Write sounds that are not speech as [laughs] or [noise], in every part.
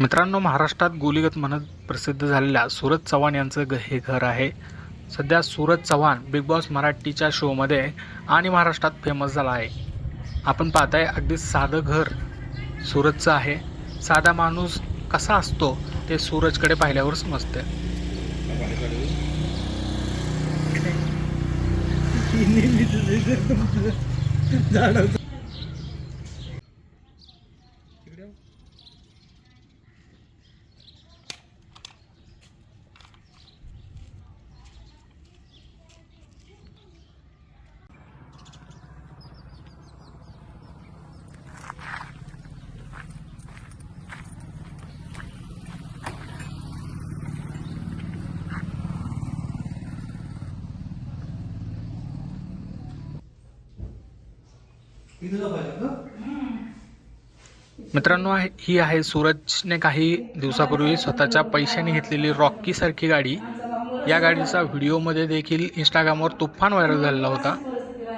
मित्रांनो महाराष्ट्रात गोलीगत म्हणत प्रसिद्ध झालेल्या सूरज चव्हाण यांचं हे घर आहे. सध्या सूरज चव्हाण बिग बॉस मराठीच्या शोमध्ये आणि महाराष्ट्रात फेमस झाला आहे. आपण पाहताय अगदी साधं घर सूरजचं आहे. साधा माणूस कसा असतो ते सूरजकडे पाहिल्यावर समजते [laughs] मित्रांनो आहे- ही आहे सूरजने काही दिवसापूर्वी स्वतःच्या पैशाने घेतलेली रॉकी सारखी गाडी. या गाडीचा व्हिडिओमध्ये देखील इंस्टाग्रामवर तुफान व्हायरल झालेला होता.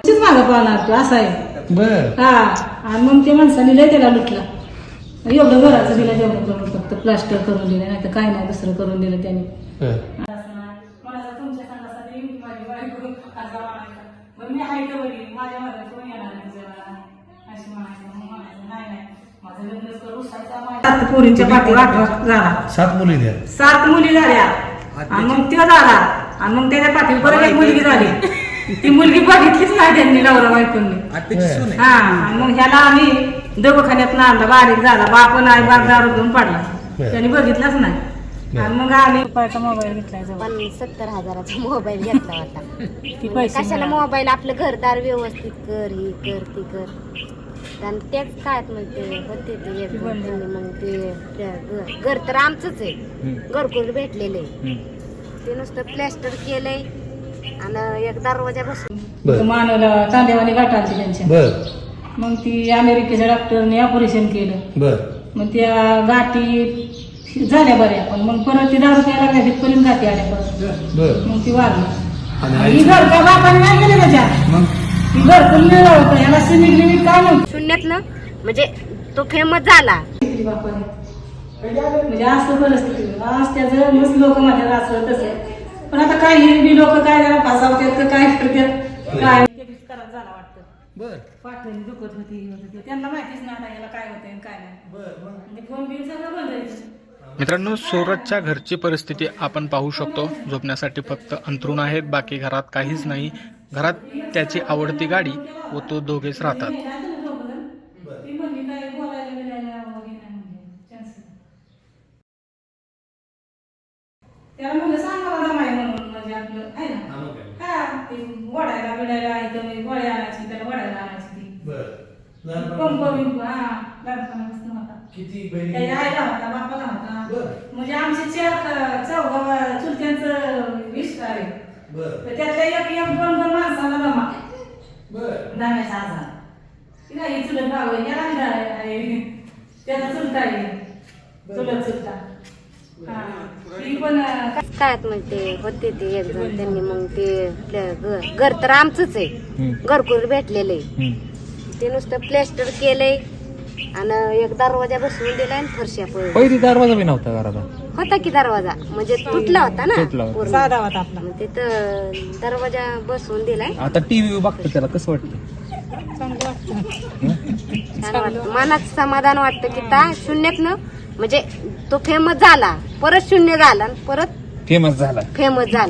तीच मागं पाहणार तू असं आहे. बर. हा आणि मग ते माणसाने लय त्याला लुटला. एवढं घराचं दिलं तेवढं करून फक्त प्लास्टर करून दिलं नाही तर काय नाही दुसरं करून दिलं त्याने. तुमच्या संघासाठी माझी बायको खासदार म्हणायचा बरं मी आहे तर बरी माझ्या सात पोरींच्या पाठी झाला. सात मुली द्या. सात मुली झाल्या. आणि मग त्यो झाला. आणि मग त्याच्या पाठी परत एक मुलगी झाली. ती मुलगी बघितलीच नाही त्यांनी नवरा बायकोंनी. हा आणि मग ह्याला आम्ही दवाखान्यात आणला. बारीक झाला. बाप नाही बाप दारू घेऊन पडला. बरं. त्यांनी बघितलंच नाही. आणि मग आम्ही रुपयाचा मोबाईल जवळ. पण सत्तर हजाराचा मोबाईल घेतला होता. ती पैसे कशाला. मोबाईल आपलं घरदार व्यवस्थित कर ही कर ती कर. आणि तेच काय म्हणते होते ते एक त्यांनी मग ते त्या घर- घर तर आमचंच आहे. घरकुल भेटलेलं. आहे ते नुसतं प्लॅस्टर केलंय आणि एक दरवाजा बसून. बर. मानवला तांदेवानी गाठाची त्यांच्या बर. मग ती अमेरिकेच्या डॉक्टरने ऑपरेशन केलं. बर. मग त्या गाठी झाल्या बऱ्या पण मग परत ती दारू प्यायला लागल्या तिथपर्यंत गाठी आल्या परत. बर. मग ती वाढली आणि ही घर का बापाने नाही गेले त्याच्या मग? शून्यातनं म्हणजे तो फेमस झाला. म्हणजे असं परिस्थिती आज त्याचं मस्त लोक म्हणतात असं तसं पण आता काय हिंदी लोक काय जरा फसावतात काय करतात? काय? खराब झाला वाटतं. बर. दुखत होती. त्यांना माहितीच नाही आता याला काय होतंय काय नाही. फोन बिन सगळं बंद मित्रांनो सूरजच्या घरची परिस्थिती आपण पाहू शकतो. झोपण्यासाठी फक्त अंथरूण आहेत बाकी घरात काहीच नाही. घरात त्याची आवडती गाडी व तो दोघेच राहतात म्हणजे. त्याला म्हणलं सांग मला जमाय म्हणून म्हणजे आपलं आहे ना हा ते वडायला बिडायला इथं मी गोळ्या आणायची त्याला वडायला आणायची ती पंप बिंप हा लहानपणापासून होता किती त्याच्या आईला होता बापाला होता बरं. म्हणजे आमचे चार चौघा चुलत्यांचं इष्ट आहे बर तर त्यातल्या एक एक दोन दोन माणसाला जमा बर दाम्याचा आजार ही चुलत आहे याला अंधार आहे. त्याचा चुलता आहे. चुलत चुलता. हा. ती पण अं, काय म्हणते होते ते एक जण त्यांनी मग ते घर घर तर आमचंच आहे. घरकुल भेटलेलं आहे. ते नुसतं प्लॅस्टर केलंय आणि एक दरवाजा बसवून दिलाय आणि फरशा पहिली दरवाजा बी नव्हता घराचा होता की दरवाजा? म्हणजे तुटला होता ना? तुटला होता. पूर्ण. साधा होता आपला. मग तिथं दरवाजा बसवून दिलाय. आता टीव्ही बघतो त्याला कसं वाटतं? चांगलं वाटतं. छान वाटतं. मनात समाधान वाटतं की ता शून्यातनं म्हणजे तो फेमस झाला परत शून्य झाला आणि परत फेमस झाला. फेमस झाला.